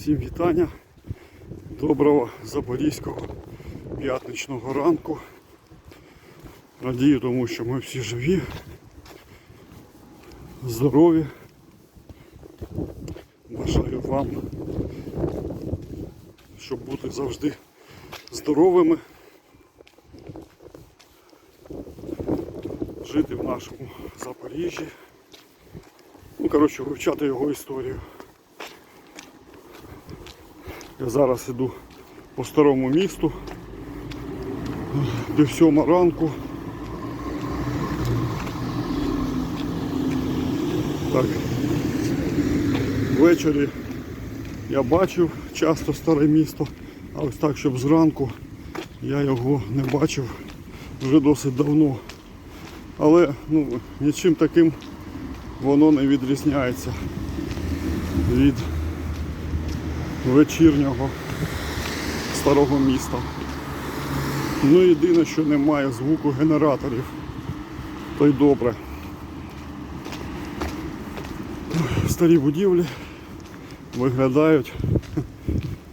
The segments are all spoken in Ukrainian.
Всім вітання. Доброго запорізького п'ятничного ранку. Радію тому, що ми всі живі, здорові. Бажаю вам, щоб бути завжди здоровими. Жити в нашому Запоріжжі. Ну, коротше, вивчати його історію. Я зараз іду по старому місту. До сьома ранку. Так. Ввечері я бачив часто старе місто, а ось так, щоб зранку я його не бачив вже досить давно. Але ну, нічим таким воно не відрізняється від вечірнього старого міста. Ну єдине, що немає звуку генераторів, то й добре. Старі будівлі виглядають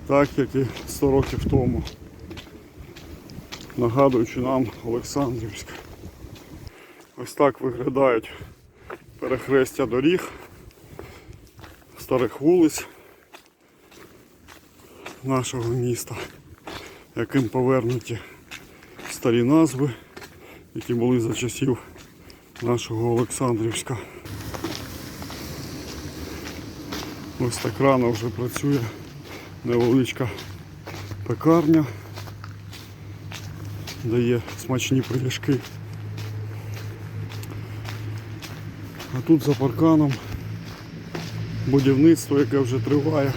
так, як і 100 років тому. Нагадуючи нам Олександрівськ. Ось так виглядають перехрестя доріг, старих вулиць нашого міста, яким повернуті старі назви, які були за часів нашого Олександрівська. Ось так рано вже працює невеличка пекарня, дає смачні пиріжки. А тут за парканом будівництво, яке вже триває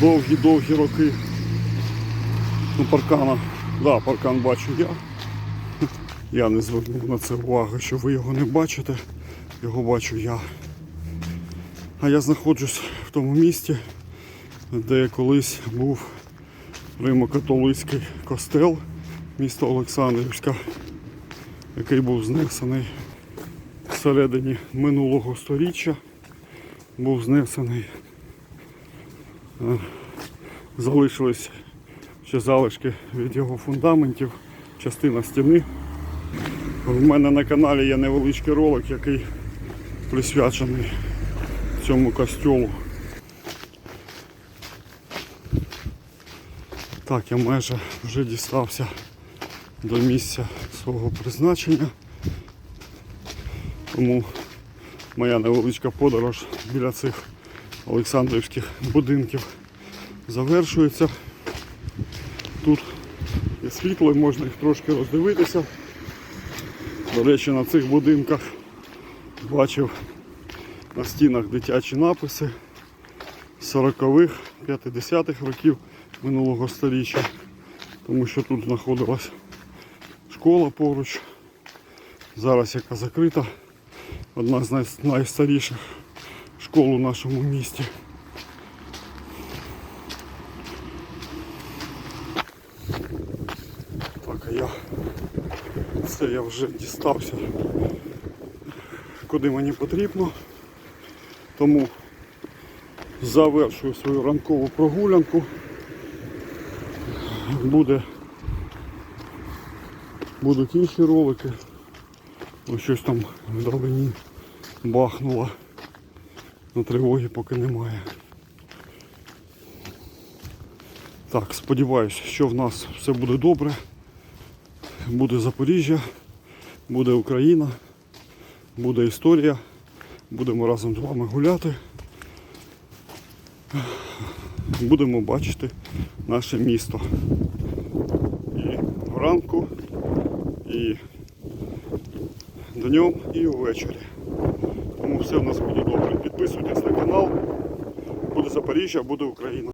довгі-довгі роки. Ну, паркана, да, паркан бачу я. Я не звернув на це увагу, що ви його не бачите, його бачу я. А я знаходжусь в тому місті, де колись був Римо-католицький костел міста Олександрівська, який був знесений всередині минулого сторіччя. Був знесений. Е, Залишились ще залишки від його фундаментів, частина стіни. У мене на каналі є невеличкий ролик, який присвячений цьому костюлу. Так, я майже вже дістався до місця свого призначення. Тому моя невеличка подорож біля цих Олександрівських будинків завершується. Тут є світло можна їх трошки роздивитися. До речі, на цих будинках бачив на стінах дитячі написи 40-х, 50-х років минулого століття, тому що тут знаходилась школа поруч, зараз яка закрита, одна з найстаріших школ у нашому місті. Так, а я це я вже дістався куди мені потрібно. Тому завершую свою ранкову прогулянку. Буде будуть інші ролики. Ось щось там вдалині бахнуло. На тривоги поки немає. Так, сподіваюся, що в нас все буде добре. Буде Запоріжжя, буде Україна, буде історія. Будемо разом з вами гуляти. Будемо бачити наше місто. І вранку, і днем, і ввечері. Все в нас буде добре. Підписуйтесь на канал. Буде Запоріжжя, буде Україна.